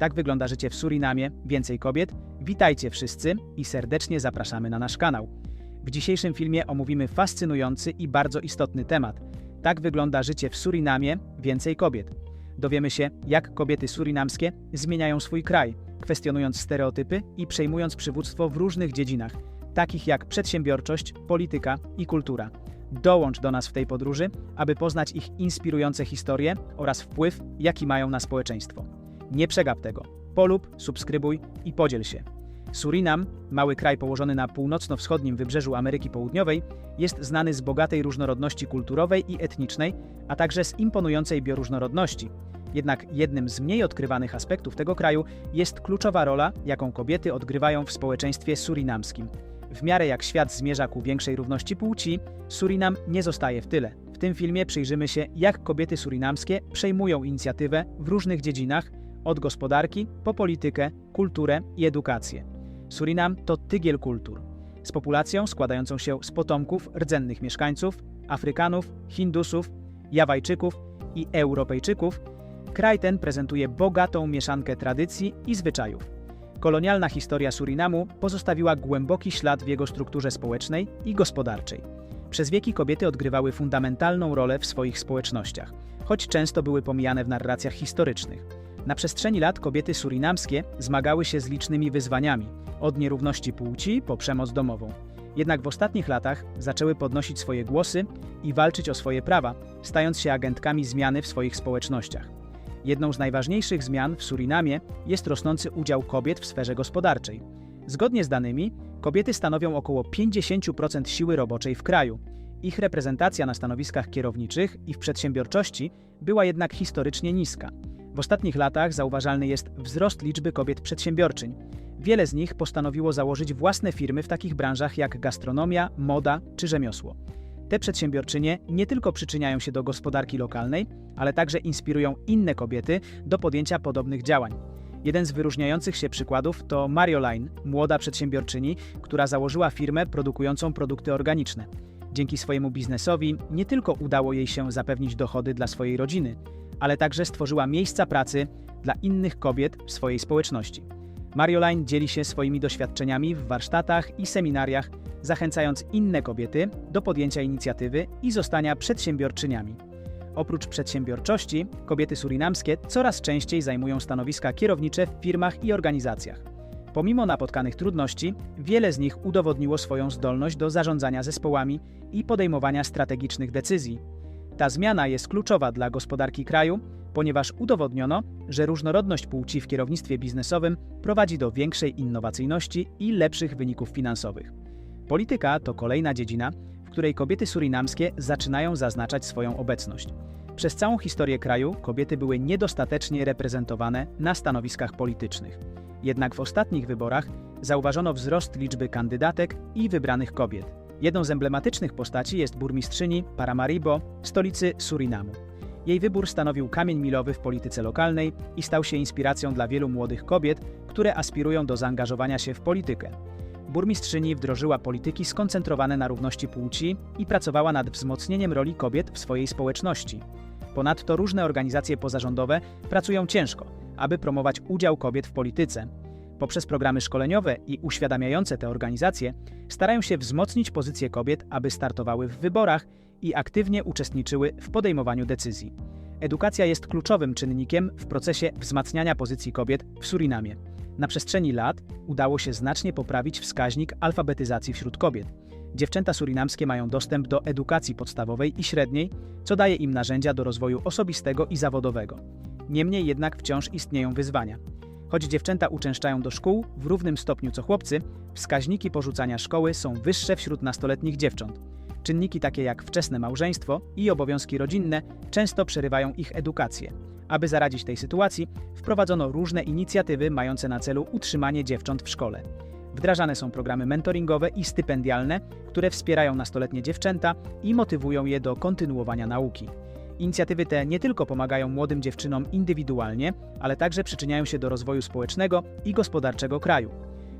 Tak wygląda życie w Surinamie, więcej kobiet. Witajcie wszyscy i serdecznie zapraszamy na nasz kanał. W dzisiejszym filmie omówimy fascynujący i bardzo istotny temat. Tak wygląda życie w Surinamie, więcej kobiet. Dowiemy się, jak kobiety surinamskie zmieniają swój kraj, kwestionując stereotypy i przejmując przywództwo w różnych dziedzinach, takich jak przedsiębiorczość, polityka i kultura. Dołącz do nas w tej podróży, aby poznać ich inspirujące historie oraz wpływ, jaki mają na społeczeństwo. Nie przegap tego. Polub, subskrybuj i podziel się. Surinam, mały kraj położony na północno-wschodnim wybrzeżu Ameryki Południowej, jest znany z bogatej różnorodności kulturowej i etnicznej, a także z imponującej bioróżnorodności. Jednak jednym z mniej odkrywanych aspektów tego kraju jest kluczowa rola, jaką kobiety odgrywają w społeczeństwie surinamskim. W miarę jak świat zmierza ku większej równości płci, Surinam nie zostaje w tyle. W tym filmie przyjrzymy się, jak kobiety surinamskie przejmują inicjatywę w różnych dziedzinach, od gospodarki po politykę, kulturę i edukację. Surinam to tygiel kultur. Z populacją składającą się z potomków rdzennych mieszkańców, Afrykanów, Hindusów, Jawajczyków i Europejczyków, kraj ten prezentuje bogatą mieszankę tradycji i zwyczajów. Kolonialna historia Surinamu pozostawiła głęboki ślad w jego strukturze społecznej i gospodarczej. Przez wieki kobiety odgrywały fundamentalną rolę w swoich społecznościach, choć często były pomijane w narracjach historycznych. Na przestrzeni lat kobiety surinamskie zmagały się z licznymi wyzwaniami, od nierówności płci po przemoc domową. Jednak w ostatnich latach zaczęły podnosić swoje głosy i walczyć o swoje prawa, stając się agentkami zmiany w swoich społecznościach. Jedną z najważniejszych zmian w Surinamie jest rosnący udział kobiet w sferze gospodarczej. Zgodnie z danymi, kobiety stanowią około 50% siły roboczej w kraju. Ich reprezentacja na stanowiskach kierowniczych i w przedsiębiorczości była jednak historycznie niska. W ostatnich latach zauważalny jest wzrost liczby kobiet przedsiębiorczyń. Wiele z nich postanowiło założyć własne firmy w takich branżach jak gastronomia, moda czy rzemiosło. Te przedsiębiorczynie nie tylko przyczyniają się do gospodarki lokalnej, ale także inspirują inne kobiety do podjęcia podobnych działań. Jeden z wyróżniających się przykładów to Marioline, młoda przedsiębiorczyni, która założyła firmę produkującą produkty organiczne. Dzięki swojemu biznesowi nie tylko udało jej się zapewnić dochody dla swojej rodziny, ale także stworzyła miejsca pracy dla innych kobiet w swojej społeczności. Marioline dzieli się swoimi doświadczeniami w warsztatach i seminariach, zachęcając inne kobiety do podjęcia inicjatywy i zostania przedsiębiorczyniami. Oprócz przedsiębiorczości, kobiety surinamskie coraz częściej zajmują stanowiska kierownicze w firmach i organizacjach. Pomimo napotkanych trudności, wiele z nich udowodniło swoją zdolność do zarządzania zespołami i podejmowania strategicznych decyzji. Ta zmiana jest kluczowa dla gospodarki kraju, ponieważ udowodniono, że różnorodność płci w kierownictwie biznesowym prowadzi do większej innowacyjności i lepszych wyników finansowych. Polityka to kolejna dziedzina, w której kobiety surinamskie zaczynają zaznaczać swoją obecność. Przez całą historię kraju kobiety były niedostatecznie reprezentowane na stanowiskach politycznych. Jednak w ostatnich wyborach zauważono wzrost liczby kandydatek i wybranych kobiet. Jedną z emblematycznych postaci jest burmistrzyni Paramaribo, stolicy Surinamu. Jej wybór stanowił kamień milowy w polityce lokalnej i stał się inspiracją dla wielu młodych kobiet, które aspirują do zaangażowania się w politykę. Burmistrzyni wdrożyła polityki skoncentrowane na równości płci i pracowała nad wzmocnieniem roli kobiet w swojej społeczności. Ponadto różne organizacje pozarządowe pracują ciężko, aby promować udział kobiet w polityce. Poprzez programy szkoleniowe i uświadamiające te organizacje starają się wzmocnić pozycję kobiet, aby startowały w wyborach i aktywnie uczestniczyły w podejmowaniu decyzji. Edukacja jest kluczowym czynnikiem w procesie wzmacniania pozycji kobiet w Surinamie. Na przestrzeni lat udało się znacznie poprawić wskaźnik alfabetyzacji wśród kobiet. Dziewczęta surinamskie mają dostęp do edukacji podstawowej i średniej, co daje im narzędzia do rozwoju osobistego i zawodowego. Niemniej jednak wciąż istnieją wyzwania. Choć dziewczęta uczęszczają do szkół w równym stopniu co chłopcy, wskaźniki porzucania szkoły są wyższe wśród nastoletnich dziewcząt. Czynniki takie jak wczesne małżeństwo i obowiązki rodzinne często przerywają ich edukację. Aby zaradzić tej sytuacji, wprowadzono różne inicjatywy mające na celu utrzymanie dziewcząt w szkole. Wdrażane są programy mentoringowe i stypendialne, które wspierają nastoletnie dziewczęta i motywują je do kontynuowania nauki. Inicjatywy te nie tylko pomagają młodym dziewczynom indywidualnie, ale także przyczyniają się do rozwoju społecznego i gospodarczego kraju.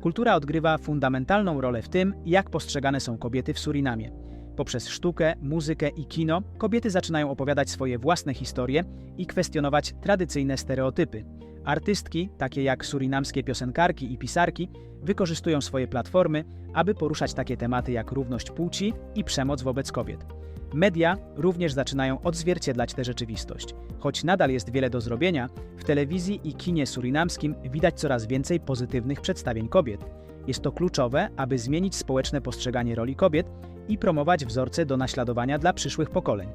Kultura odgrywa fundamentalną rolę w tym, jak postrzegane są kobiety w Surinamie. Poprzez sztukę, muzykę i kino kobiety zaczynają opowiadać swoje własne historie i kwestionować tradycyjne stereotypy, Artystki, takie jak surinamskie piosenkarki i pisarki, wykorzystują swoje platformy, aby poruszać takie tematy jak równość płci i przemoc wobec kobiet. Media również zaczynają odzwierciedlać tę rzeczywistość. Choć nadal jest wiele do zrobienia, w telewizji i kinie surinamskim widać coraz więcej pozytywnych przedstawień kobiet. Jest to kluczowe, aby zmienić społeczne postrzeganie roli kobiet i promować wzorce do naśladowania dla przyszłych pokoleń.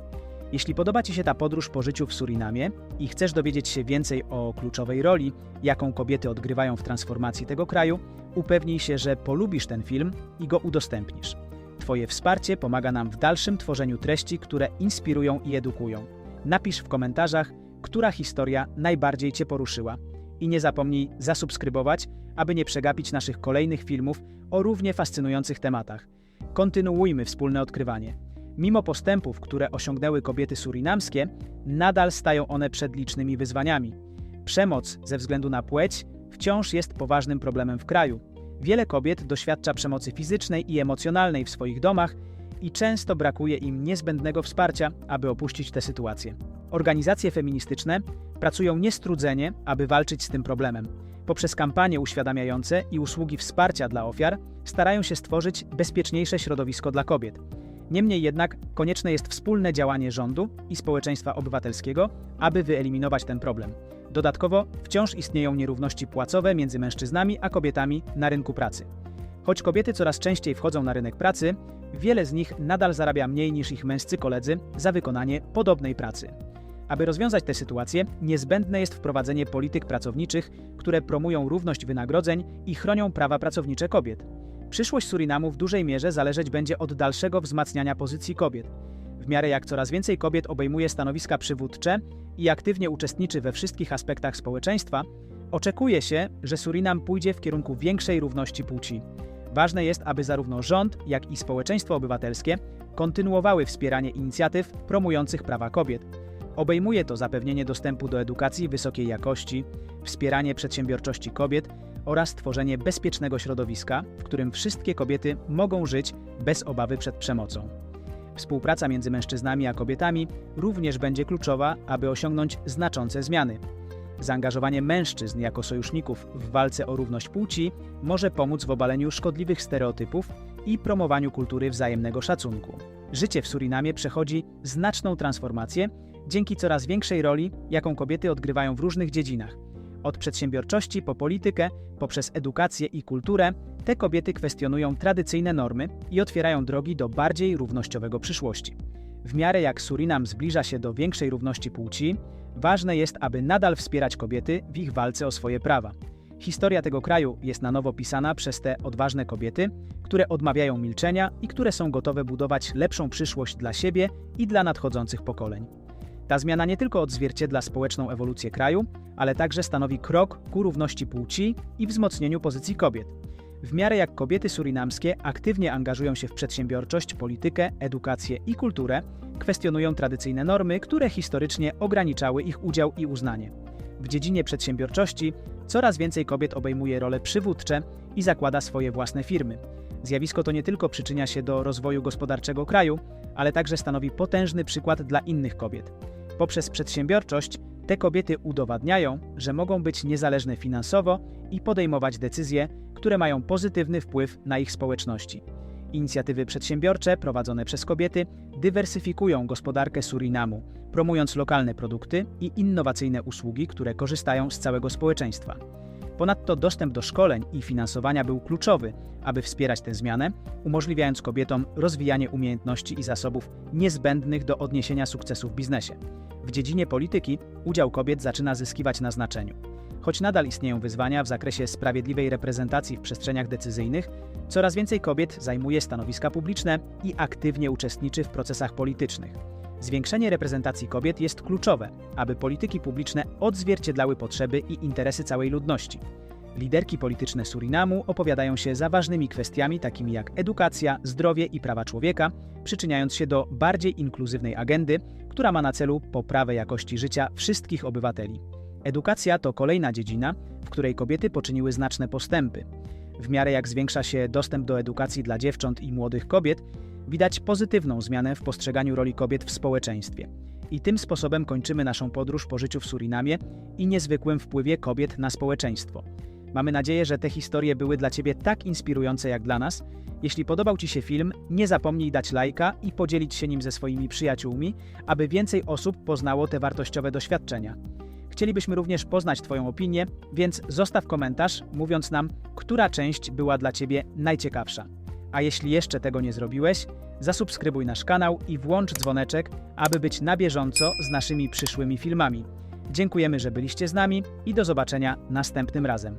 Jeśli podoba Ci się ta podróż po życiu w Surinamie i chcesz dowiedzieć się więcej o kluczowej roli, jaką kobiety odgrywają w transformacji tego kraju, upewnij się, że polubisz ten film i go udostępnisz. Twoje wsparcie pomaga nam w dalszym tworzeniu treści, które inspirują i edukują. Napisz w komentarzach, która historia najbardziej Cię poruszyła. I nie zapomnij zasubskrybować, aby nie przegapić naszych kolejnych filmów o równie fascynujących tematach. Kontynuujmy wspólne odkrywanie. Mimo postępów, które osiągnęły kobiety surinamskie, nadal stają one przed licznymi wyzwaniami. Przemoc ze względu na płeć wciąż jest poważnym problemem w kraju. Wiele kobiet doświadcza przemocy fizycznej i emocjonalnej w swoich domach i często brakuje im niezbędnego wsparcia, aby opuścić tę sytuację. Organizacje feministyczne pracują niestrudzenie, aby walczyć z tym problemem. Poprzez kampanie uświadamiające i usługi wsparcia dla ofiar starają się stworzyć bezpieczniejsze środowisko dla kobiet. Niemniej jednak konieczne jest wspólne działanie rządu i społeczeństwa obywatelskiego, aby wyeliminować ten problem. Dodatkowo wciąż istnieją nierówności płacowe między mężczyznami a kobietami na rynku pracy. Choć kobiety coraz częściej wchodzą na rynek pracy, wiele z nich nadal zarabia mniej niż ich męscy koledzy za wykonanie podobnej pracy. Aby rozwiązać tę sytuację, niezbędne jest wprowadzenie polityk pracowniczych, które promują równość wynagrodzeń i chronią prawa pracownicze kobiet. Przyszłość Surinamu w dużej mierze zależeć będzie od dalszego wzmacniania pozycji kobiet. W miarę jak coraz więcej kobiet obejmuje stanowiska przywódcze i aktywnie uczestniczy we wszystkich aspektach społeczeństwa, oczekuje się, że Surinam pójdzie w kierunku większej równości płci. Ważne jest, aby zarówno rząd, jak i społeczeństwo obywatelskie kontynuowały wspieranie inicjatyw promujących prawa kobiet. Obejmuje to zapewnienie dostępu do edukacji wysokiej jakości, wspieranie przedsiębiorczości kobiet oraz tworzenie bezpiecznego środowiska, w którym wszystkie kobiety mogą żyć bez obawy przed przemocą. Współpraca między mężczyznami a kobietami również będzie kluczowa, aby osiągnąć znaczące zmiany. Zaangażowanie mężczyzn jako sojuszników w walce o równość płci może pomóc w obaleniu szkodliwych stereotypów i promowaniu kultury wzajemnego szacunku. Życie w Surinamie przechodzi znaczną transformację dzięki coraz większej roli, jaką kobiety odgrywają w różnych dziedzinach. Od przedsiębiorczości po politykę, poprzez edukację i kulturę, te kobiety kwestionują tradycyjne normy i otwierają drogi do bardziej równościowego przyszłości. W miarę jak Surinam zbliża się do większej równości płci, ważne jest, aby nadal wspierać kobiety w ich walce o swoje prawa. Historia tego kraju jest na nowo pisana przez te odważne kobiety, które odmawiają milczenia i które są gotowe budować lepszą przyszłość dla siebie i dla nadchodzących pokoleń. Ta zmiana nie tylko odzwierciedla społeczną ewolucję kraju, ale także stanowi krok ku równości płci i wzmocnieniu pozycji kobiet. W miarę jak kobiety surinamskie aktywnie angażują się w przedsiębiorczość, politykę, edukację i kulturę, kwestionują tradycyjne normy, które historycznie ograniczały ich udział i uznanie. W dziedzinie przedsiębiorczości coraz więcej kobiet obejmuje role przywódcze i zakłada swoje własne firmy. Zjawisko to nie tylko przyczynia się do rozwoju gospodarczego kraju, ale także stanowi potężny przykład dla innych kobiet. Poprzez przedsiębiorczość te kobiety udowadniają, że mogą być niezależne finansowo i podejmować decyzje, które mają pozytywny wpływ na ich społeczności. Inicjatywy przedsiębiorcze prowadzone przez kobiety dywersyfikują gospodarkę Surinamu, promując lokalne produkty i innowacyjne usługi, które korzystają z całego społeczeństwa. Ponadto dostęp do szkoleń i finansowania był kluczowy, aby wspierać tę zmianę, umożliwiając kobietom rozwijanie umiejętności i zasobów niezbędnych do odniesienia sukcesu w biznesie. W dziedzinie polityki udział kobiet zaczyna zyskiwać na znaczeniu. Choć nadal istnieją wyzwania w zakresie sprawiedliwej reprezentacji w przestrzeniach decyzyjnych, coraz więcej kobiet zajmuje stanowiska publiczne i aktywnie uczestniczy w procesach politycznych. Zwiększenie reprezentacji kobiet jest kluczowe, aby polityki publiczne odzwierciedlały potrzeby i interesy całej ludności. Liderki polityczne Surinamu opowiadają się za ważnymi kwestiami takimi jak edukacja, zdrowie i prawa człowieka, przyczyniając się do bardziej inkluzywnej agendy, która ma na celu poprawę jakości życia wszystkich obywateli. Edukacja to kolejna dziedzina, w której kobiety poczyniły znaczne postępy. W miarę jak zwiększa się dostęp do edukacji dla dziewcząt i młodych kobiet, widać pozytywną zmianę w postrzeganiu roli kobiet w społeczeństwie. I tym sposobem kończymy naszą podróż po życiu w Surinamie i niezwykłym wpływie kobiet na społeczeństwo. Mamy nadzieję, że te historie były dla Ciebie tak inspirujące jak dla nas. Jeśli podobał Ci się film, nie zapomnij dać lajka i podzielić się nim ze swoimi przyjaciółmi, aby więcej osób poznało te wartościowe doświadczenia. Chcielibyśmy również poznać Twoją opinię, więc zostaw komentarz, mówiąc nam, która część była dla Ciebie najciekawsza. A jeśli jeszcze tego nie zrobiłeś, zasubskrybuj nasz kanał i włącz dzwoneczek, aby być na bieżąco z naszymi przyszłymi filmami. Dziękujemy, że byliście z nami i do zobaczenia następnym razem.